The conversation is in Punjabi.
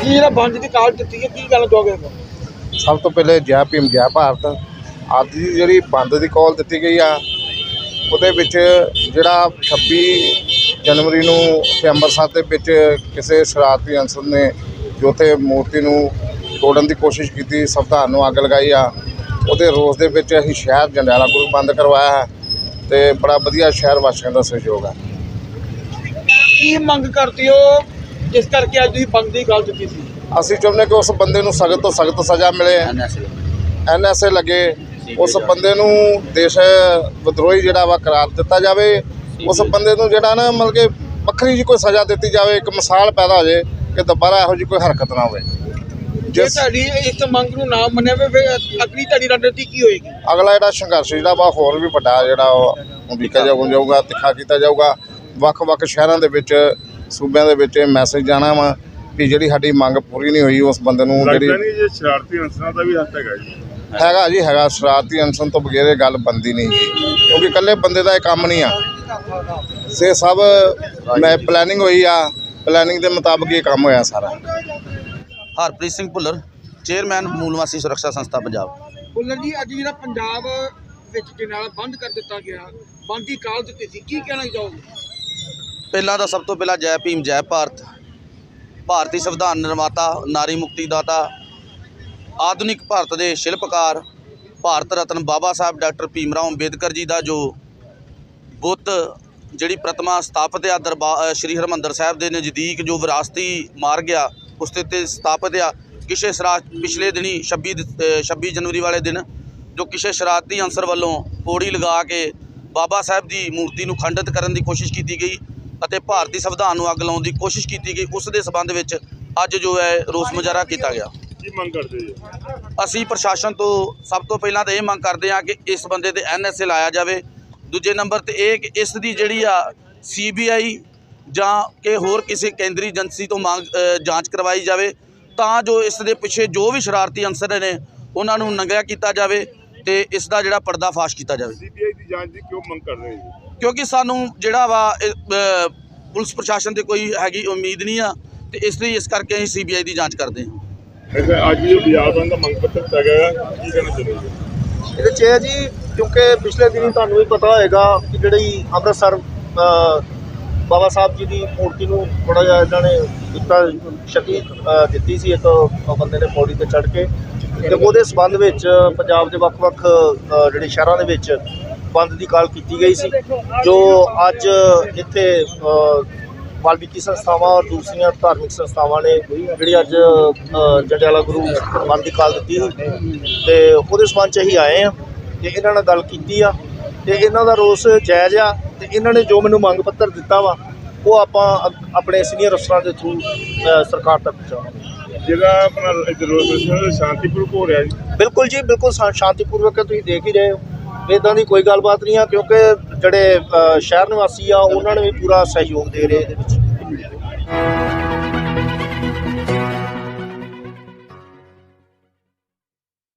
ਕੀ ਜਿਹੜਾ ਬੰਜ ਦੀ ਕਾਲ ਦਿੱਤੀ ਹੈ? ਕੀ ਗੱਲ ਕਹੋਗੇ? ਸਭ ਤੋਂ ਪਹਿਲੇ ਜੈ ਭੀਮ ਜੈ ਭਾਰਤ। ਅੱਜ ਦੀ ਜਿਹੜੀ ਬੰਦ ਦੀ ਕਾਲ ਦਿੱਤੀ ਗਈ ਆ ਉਹਦੇ ਵਿੱਚ ਜਿਹੜਾ 26 ਜਨਵਰੀ ਨੂੰ ਉੱਥੇ ਅੰਮ੍ਰਿਤਸਰ ਦੇ ਵਿੱਚ ਕਿਸੇ ਸ਼ਰਾਰਤੀ ਅਨਸਰ ਨੇ ਜੋ ਉੱਥੇ ਮੂਰਤੀ ਨੂੰ ਤੋੜਨ ਦੀ ਕੋਸ਼ਿਸ਼ ਕੀਤੀ ਸੰਵਿਧਾਨ ਨੂੰ ਅੱਗ ਲਗਾਈ ਆ ਉਹਦੇ ਰੋਸ ਦੇ ਵਿੱਚ ਅਸੀਂ ਸ਼ਹਿਰ ਜੰਡਿਆਲਾ ਗੁਰੂ ਬੰਦ ਕਰਵਾਇਆ ਹੈ ਤੇ ਬੜਾ ਵਧੀਆ ਸ਼ਹਿਰ ਵਾਸੀਆਂ ਦਾ ਸਹਿਯੋਗ ਹੈ। ਕੀ ਮੰਗ ਕਰਦੇ ਹੋ ਜਿਸ ਕਰਕੇ ਅੱਜ ਤੁਸੀਂ ਬੰਦ ਦੀ ਗੱਲ ਦਿੱਤੀ ਸੀ। ਅਸੀਂ ਚਾਹੁੰਦੇ ਕਿ ਉਸ ਬੰਦੇ ਨੂੰ ਸਖਤ ਤੋਂ ਸਖਤ ਸਜ਼ਾ ਮਿਲੇ। ਐਨਐਸਏ ਲੱਗੇ। ਉਸ ਬੰਦੇ ਨੂੰ ਦੇਸ਼ ਵਿਦਰੋਹੀ ਜਿਹੜਾ ਵਾ ਕਰਾਰ ਦਿੱਤਾ ਜਾਵੇ। ਉਸ ਬੰਦੇ ਨੂੰ ਜਿਹੜਾ ਨਾ ਮਤਲਬ ਕਿ ਵੱਖਰੀ ਜੀ ਕੋਈ ਸਜ਼ਾ ਦਿੱਤੀ ਜਾਵੇ ਇੱਕ ਮਿਸਾਲ ਪੈਦਾ ਹੋ ਜਾਏ ਕਿ ਦੁਬਾਰਾ ਇਹੋ ਜੀ ਕੋਈ ਹਰਕਤ ਨਾ ਹੋਵੇ। ਜੇ ਤੁਹਾਡੀ ਇਸ ਮੰਗ ਨੂੰ ਨਾ ਮੰਨਿਆ ਵੇ ਫਿਰ ਅਗਲੀ ਤੁਹਾਡੀ ਰਣਨੀਤੀ ਕੀ ਹੋਏਗੀ? ਅਗਲਾ ਜਿਹੜਾ ਸੰਘਰਸ਼ ਜਿਹੜਾ ਵਾ ਹੋਰ ਵੀ ਵੱਡਾ ਜਿਹੜਾ ਉਹ ਜਾਊ- ਜਾਊਗਾ ਤਿੱਖਾ ਕੀਤਾ ਜਾਊਗਾ। ਵੱਖ-ਵੱਖ ਸ਼ਹਿਰਾਂ ਦੇ ਵਿੱਚ ਸੂਬਿਆਂ ਦੇ ਵਿੱਚ ਇਹ ਮੈਸੇਜ ਜਾਣਾ ਵਾ ਕਿ ਜਿਹੜੀ ਸਾਡੀ ਮੰਗ ਪੂਰੀ ਨਹੀਂ ਹੋਈ ਉਸ ਬੰਦੇ ਨੂੰ ਜਿਹੜੀ ਲੱਗਦਾ ਨਹੀਂ ਜੇ ਸ਼ਰਾਰਤੀ ਅਨਸਰਾਂ ਦਾ ਵੀ ਹੱਥ ਹੈਗਾ ਜੀ। ਹੈਗਾ ਜੀ ਹੈਗਾ। ਸ਼ਰਾਰਤੀ ਅਨਸਨ ਤੋਂ ਬਗੈਰ ਇਹ ਗੱਲ ਬੰਦੀ ਨਹੀਂ। ਜੀ ਕਿਉਂਕਿ ਇਕੱਲੇ ਬੰਦੇ ਦਾ ਇਹ ਕੰਮ ਨਹੀਂ ਆ। ਸੇ ਸਭ ਮੈਂ ਪਲੈਨਿੰਗ ਹੋਈ ਆ। ਪਲੈਨਿੰਗ ਦੇ ਮੁਤਾਬਕ ਇਹ ਕੰਮ ਹੋਇਆ ਸਾਰਾ। ਹਰਪ੍ਰੀਤ ਸਿੰਘ ਭੁੱਲਰ ਚੇਅਰਮੈਨ ਮੂਲ ਨਿਵਾਸੀ ਸੁਰੱਖਿਆ ਸੰਸਥਾ ਪੰਜਾਬ। ਬੁੱਲਰ ਜੀ ਅੱਜ ਜਿਹੜਾ ਪੰਜਾਬ ਵਿੱਚ ਜਨਾਲਾ ਬੰਦ ਕਰ ਦਿੱਤਾ ਗਿਆ ਬੰਦ ਦੀ ਕਾਲ ਦਿੱਤੀ ਸੀ। ਕੀ ਕਹਿਣਾ ਚਾਹੋਗੇ? ਪਹਿਲਾਂ ਤਾਂ ਸਭ ਤੋਂ ਪਹਿਲਾਂ ਜੈ ਭੀਮ, ਜੈ ਭਾਰਤ। ਭਾਰਤੀ ਸੰਵਿਧਾਨ ਨਿਰਮਾਤਾ, ਨਾਰੀ ਮੁਕਤੀ ਦਾਤਾ, ਆਧੁਨਿਕ ਭਾਰਤ ਦੇ ਸ਼ਿਲਪਕਾਰ, ਭਾਰਤ ਰਤਨ ਬਾਬਾ ਸਾਹਿਬ, ਡਾਕਟਰ ਭੀਮ ਰਾਓ ਅੰਬੇਦਕਰ ਜੀ ਦਾ ਜੋ ਬੁੱਤ, ਜਿਹੜੀ ਪ੍ਰਤਿਮਾ ਸਥਾਪਿਤ ਆ ਦਰਬਾਰ ਸ਼੍ਰੀ ਹਰਮੰਦਰ ਸਾਹਿਬ ਦੇ ਨਜ਼ਦੀਕ ਜੋ ਵਿਰਾਸਤੀ ਮਾਰਗ ਆ, ਉਸ ਦੇ ਉੱਤੇ ਸਥਾਪਿਤ ਆ, ਕਿਸੇ ਸ਼ਰਾ ਪਿਛਲੇ ਦਿਨੀ 26 ਦ- 26 ਜਨਵਰੀ ਵਾਲੇ ਦਿਨ, ਜੋ ਕਿਸੇ ਸ਼ਰਾਰਤੀ ਅੰਸਰ ਵੱਲੋਂ ਪੌੜੀ ਲਗਾ ਕੇ ਬਾਬਾ ਸਾਹਿਬ ਦੀ ਮੂਰਤੀ ਨੂੰ ਖੰਡਿਤ ਕਰਨ ਦੀ ਕੋਸ਼ਿਸ਼ ਕੀਤੀ ਗਈ। ਅਤੇ ਭਾਰਤੀ ਸੰਵਿਧਾਨ ਨੂੰ ਅੱਗ ਲਾਉਣ ਦੀ ਕੋਸ਼ਿਸ਼ ਕੀਤੀ ਗਈ ਉਸ ਦੇ ਸਬੰਧ ਵਿੱਚ ਅੱਜ ਜੋ ਹੈ ਰੋਸ ਮੁਜ਼ਾਹਰਾ ਕੀਤਾ ਗਿਆ। ਕੀ ਮੰਗ ਕਰਦੇ ਜੀ? ਅਸੀਂ ਪ੍ਰਸ਼ਾਸਨ ਤੋਂ ਸਭ ਤੋਂ ਪਹਿਲਾਂ ਤਾਂ ਇਹ ਮੰਗ ਕਰਦੇ ਹਾਂ ਕਿ ਇਸ ਬੰਦੇ ਤੇ ਐਨਐਸਏ ਲਾਇਆ ਜਾਵੇ। ਦੂਜੇ ਨੰਬਰ ਤੇ ਇਹ ਕਿ ਇਸ ਦੀ ਜਿਹੜੀ ਆ ਸੀਬੀਆਈ ਜਾਂ ਕਿ ਹੋਰ ਕਿਸੇ ਕੇਂਦਰੀ ਏਜੰਸੀ ਤੋਂ ਮੰਗ ਜਾਂਚ ਕਰਵਾਈ ਜਾਵੇ ਤਾਂ ਜੋ ਇਸ ਦੇ ਪਿੱਛੇ ਜੋ ਵੀ ਸ਼ਰਾਰਤੀ ਅੰਸਰ ਨੇ ਉਹਨਾਂ ਨੂੰ ਨੰਗਿਆ ਕੀਤਾ ਜਾਵੇ। ਤੇ ਇਸ ਦਾ ਜਿਹੜਾ ਪਰਦਾ ਫਾਸ਼ ਕੀਤਾ ਜਾਵੇ। ਸੀਬੀਆਈ ਦੀ ਜਾਂਚ ਦੀ ਕਿਉਂ ਮੰਗ ਕਰ ਰਹੇ ਜੀ ਕਿਉਂਕਿ ਸਾਨੂੰ ਜਿਹੜਾ ਵਾ ਇਹ, ਅ, ਪੁਲਿਸ ਪ੍ਰਸ਼ਾਸਨ ਤੇ ਕੋਈ ਹੈਗੀ ਉਮੀਦ ਨਹੀਂ ਆ ਤੇ ਇਸ ਲਈ ਇਸ ਕਰਕੇ ਅਸੀਂ ਸੀਬੀਆਈ ਦੀ ਜਾਂਚ ਕਰਦੇ ਹਾਂ। ਅੱਜ ਜੋ ਬੰਦ ਦਾ ਮੰਗ ਪੱਤਰ ਦਿੱਤਾ ਗਿਆ ਹੈ, ਕੀ ਕਹਿਣਾ ਚਾਹੁੰਦੇ ਜੀ ਇਹਦੇ 'ਚ ਇਹ ਹੈ ਜੀ ਕਿਉਂਕਿ ਪਿਛਲੇ ਦਿਨੀ ਤੁਹਾਨੂੰ ਵੀ ਪਤਾ ਹੋਏਗਾ ਕਿ ਜਿਹੜੀ ਅੰਮ੍ਰਿਤਸਰ ਅ, ਬਾਬਾ ਸਾਹਿਬ ਜੀ ਦੀ ਮੂਰਤੀ ਨੂੰ ਥੋੜਾ ਜਿਹਾ ਇਹਨਾਂ ਨੇ ਦਿੱਤਾ ਸ਼ਕਤੀ ਅ, ਦਿੱਤੀ ਸੀ ਇੱਕ ਬੰਦੇ ਨੇ ਪੌੜੀ ਤੇ ਚੜ ਕੇ। ਤੇ ਉਹਦੇ ਸਬੰਧ ਵਿੱਚ ਪੰਜਾਬ ਦੇ ਵੱਖ-ਵੱਖ ਜਿਹੜੇ ਸ਼ਹਿਰਾਂ ਦੇ ਵਿੱਚ ਬੰਦ ਦੀ ਕਾਲ ਕੀਤੀ ਗਈ ਸੀ ਜੋ ਅੱਜ ਇੱਥੇ ਅ, ਵਾਲਮੀਕੀ ਸੰਸਥਾਵਾਂ ਔਰ ਦੂਸਰੀਆਂ ਧਾਰਮਿਕ ਸੰਸਥਾਵਾਂ ਨੇ ਜਿਹੜੀ ਅੱਜ ਅ, ਜੰਡਿਆਲਾ ਗੁਰੂ ਬੰਦ ਦੀ ਕਾਲ ਦਿੱਤੀ ਸੀ। ਤੇ ਉਹਦੇ ਸਬੰਧ ਚ ਅਸੀਂ ਆਏ ਆ ਤੇ ਇਹਨਾਂ ਨਾਲ ਗੱਲ ਕੀਤੀ ਆ ਤੇ ਇਹਨਾਂ ਦਾ ਰੋਸ ਜਾਇਜ਼ ਆ ਤੇ ਇਹਨਾਂ ਨੇ ਜੋ ਮੈਨੂੰ ਮੰਗ ਪੱਤਰ ਦਿੱਤਾ ਵਾ ਉਹ ਆਪਾਂ ਆਪਣੇ ਸੀਨੀਅਰ ਅਫਸਰਾਂ ਦੇ ਥਰੂ ਸਰਕਾਰ ਤੱਕ ਪਹੁੰਚਾਵਾਂਗੇ। ਜਿਹੜਾ ਆਪਣਾ ਰੋਜ਼ ਸ਼ਾਂਤੀਪੂਰਵਕ ਹੋ ਰਿਹਾ ਜੀ। ਬਿਲਕੁਲ ਜੀ ਬਿਲਕੁਲ ਸ਼ਾ- ਸ਼ਾਂਤੀਪੂਰਵਕ ਹੈ, ਤੁਸੀਂ ਦੇਖ ਹੀ ਰਹੇ ਹੋ। ਇਦਾਂ ਦੀ ਕੋਈ ਗੱਲਬਾਤ ਨਹੀਂ ਆ ਕਿਉਂਕਿ ਜਿਹੜੇ ਅ, ਸ਼ਹਿਰ ਨਿਵਾਸੀ ਆ ਉਹਨਾਂ ਨੇ ਵੀ ਪੂਰਾ ਸਹਿਯੋਗ ਦੇ ਰਹੇ ਇਹਦੇ ਵਿੱਚ।